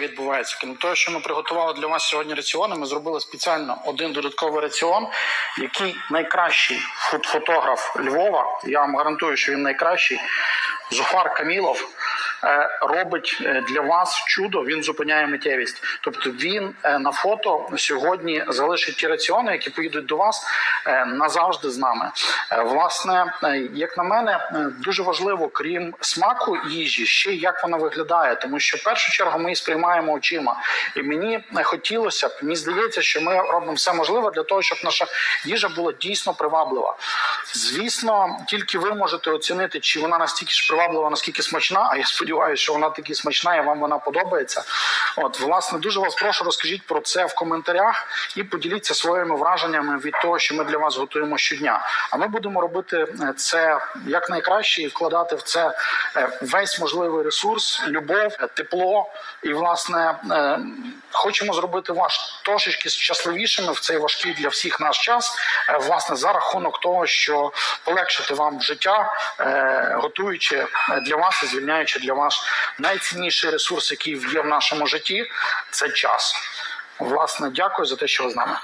відбувається. Крім того, що ми приготували для вас сьогодні раціони, ми зробили спеціально один додатковий раціон, який найкращий фуд-фотограф Львова. Я вам гарантую, що він найкращий. Зухар Камілов робить е, для вас чудо. Він зупиняє миттєвість. Тобто він е, на фото сьогодні залишить ті раціони, які поїдуть до вас е, назавжди з нами. Е, Власне, е, як на мене, е, дуже важливо, крім смаку їжі, ще як вона виглядає, тому що в першу чергу ми її сприймаємо очима. І мені е, хотілося б, мені здається, що ми робимо все можливе для того, щоб наша їжа була дійсно приваблива. Звісно, тільки ви можете оцінити, чи вона настільки ж приваблива, наскільки смачна. А я сподіваюся, що вона таки смачна і вам вона подобається. От, власне, дуже вас прошу, розкажіть про це в коментарях і поділіться своїми враженнями від того, що ми для вас готуємо щодня. А ми будемо робити е, це як найкраще і вкладати в це е, весь можливий ресурс, любов, тепло. І, власне, е, хочемо зробити вас трошечки щасливішими в цей важкий для всіх наш час. е, Власне, за рахунок того, що полегшити вам життя, е, готуючи для вас і звільняючи для вас найцінніший ресурс, який є в нашому житті, це час. Власне, дякую за те, що ви з нами.